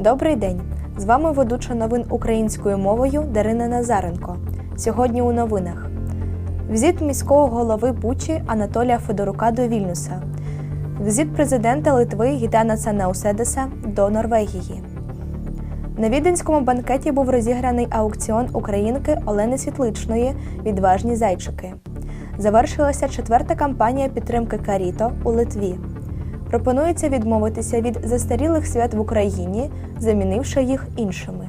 Добрий день! З вами ведуча новин українською мовою Дарина Назаренко. Сьогодні у новинах. Візит міського голови Бучі Анатолія Федорука до Вільнюса. Візит президента Литви Гітана Науседеса до Норвегії. На віденському банкеті був розіграний аукціон українки Олени Світличної Відважні зайчики. Завершилася четверта кампанія підтримки Каріто у Литві. Пропонується відмовитися від застарілих свят в Україні, замінивши їх іншими.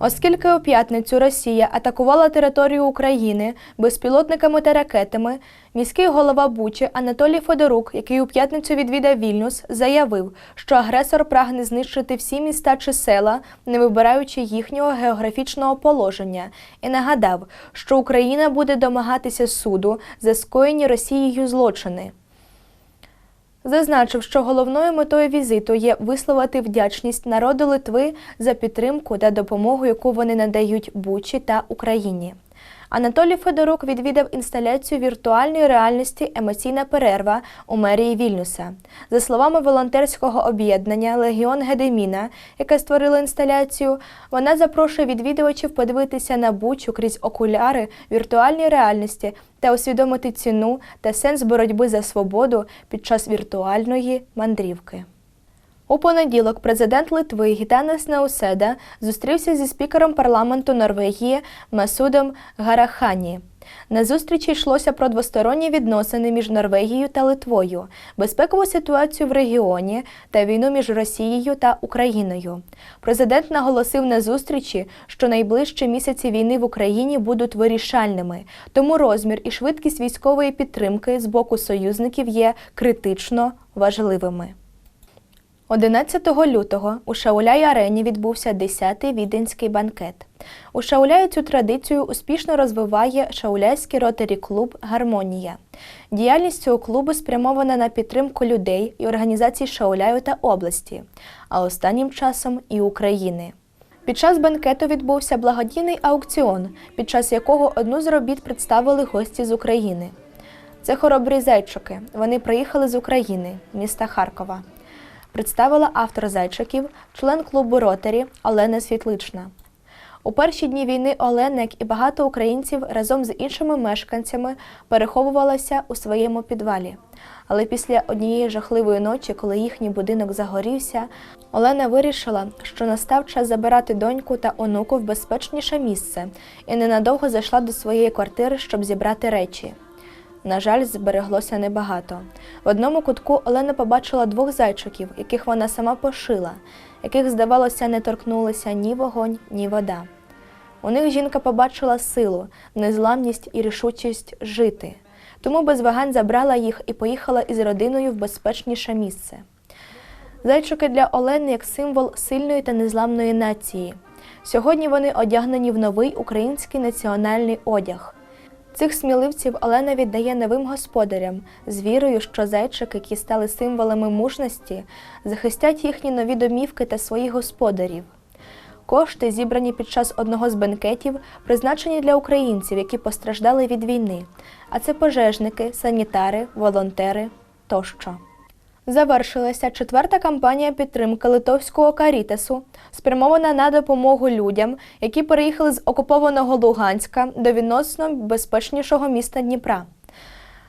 Оскільки у п'ятницю Росія атакувала територію України безпілотниками та ракетами, міський голова Бучі Анатолій Федорук, який у п'ятницю відвідав Вільнюс, заявив, що агресор прагне знищити всі міста чи села, не вибираючи їхнього географічного положення, і нагадав, що Україна буде домагатися суду за скоєні Росією злочини. Зазначив, що головною метою візиту є висловити вдячність народу Литви за підтримку та допомогу, яку вони надають Бучі та Україні. Анатолій Федорук відвідав інсталяцію віртуальної реальності Емоційна перерва у мерії Вільнюса. За словами волонтерського об'єднання Легіон Гедеміна, яке створило інсталяцію, вона запрошує відвідувачів подивитися на бучу крізь окуляри віртуальної реальності та усвідомити ціну та сенс боротьби за свободу під час віртуальної мандрівки. У понеділок президент Литви Гітанес Науседа зустрівся зі спікером парламенту Норвегії Масудом Гарахані. На зустрічі йшлося про двосторонні відносини між Норвегією та Литвою, безпекову ситуацію в регіоні та війну між Росією та Україною. Президент наголосив на зустрічі, що найближчі місяці війни в Україні будуть вирішальними, тому розмір і швидкість військової підтримки з боку союзників є критично важливими. 11 лютого у Шауляй арені відбувся 10-й віденський банкет. У Шауляї цю традицію успішно розвиває Шауляйський ротарі клуб Гармонія. Діяльність цього клубу спрямована на підтримку людей і організацій Шауляю та області, а останнім часом і України. Під час банкету відбувся благодійний аукціон, під час якого одну з робіт представили гості з України. Це хоробрі зайчики. Вони приїхали з України, міста Харкова представила автор зайчиків, член клубу Ротарі Олена Світлична. У перші дні війни Олена, як і багато українців, разом з іншими мешканцями переховувалася у своєму підвалі. Але після однієї жахливої ночі, коли їхній будинок загорівся, Олена вирішила, що настав час забирати доньку та онуку в безпечніше місце і ненадовго зайшла до своєї квартири, щоб зібрати речі. На жаль, збереглося небагато. В одному кутку Олена побачила двох зайчиків, яких вона сама пошила, яких, здавалося, не торкнулися ні вогонь, ні вода. У них жінка побачила силу, незламність і рішучість жити, тому без вагань забрала їх і поїхала із родиною в безпечніше місце. Зайчики для Олени як символ сильної та незламної нації. Сьогодні вони одягнені в новий український національний одяг. Цих сміливців Олена віддає новим господарям з вірою, що зайчики, які стали символами мужності, захистять їхні нові домівки та своїх господарів. Кошти, зібрані під час одного з бенкетів, призначені для українців, які постраждали від війни, а це пожежники, санітари, волонтери тощо. Завершилася четверта кампанія підтримки литовського карітесу, спрямована на допомогу людям, які переїхали з окупованого Луганська до відносно безпечнішого міста Дніпра.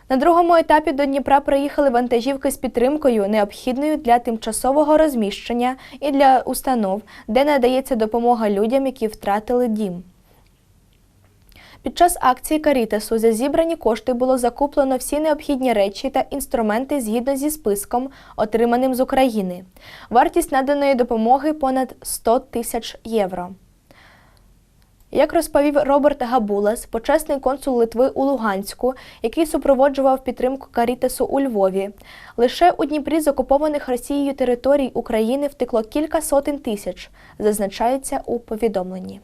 На другому етапі до Дніпра приїхали вантажівки з підтримкою, необхідною для тимчасового розміщення і для установ, де надається допомога людям, які втратили дім. Під час акції Карітасу за зібрані кошти було закуплено всі необхідні речі та інструменти згідно зі списком, отриманим з України. Вартість наданої допомоги понад 100 тисяч євро. Як розповів Роберт Габулас, почесний консул Литви у Луганську, який супроводжував підтримку Карітасу у Львові, лише у Дніпрі з окупованих Росією територій України втекло кілька сотень тисяч, зазначається у повідомленні.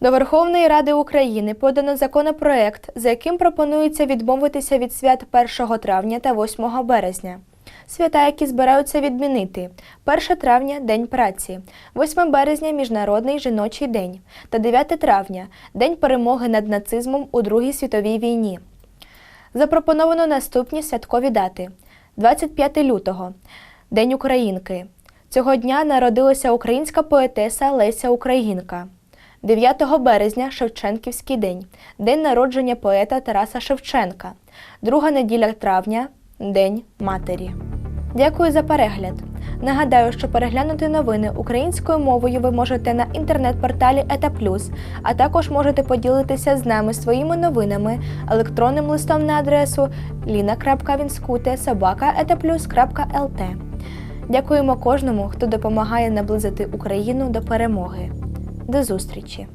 До Верховної Ради України подано законопроект, за яким пропонується відмовитися від свят 1 травня та 8 березня. Свята, які збираються відмінити 1 травня День праці, 8 березня Міжнародний жіночий день та 9 травня День перемоги над нацизмом у Другій світовій війні. Запропоновано наступні святкові дати: 25 лютого День Українки, Цього дня народилася українська поетеса Леся Українка. 9 березня Шевченківський день, день народження поета Тараса Шевченка, друга неділя травня День матері. Дякую за перегляд. Нагадаю, що переглянути новини українською мовою ви можете на інтернет-порталі Ета Плюс, а також можете поділитися з нами своїми новинами електронним листом на адресу lina.vinskute.sobaka.etaplus.lt. Дякуємо кожному, хто допомагає наблизити Україну до перемоги. До зустрічі!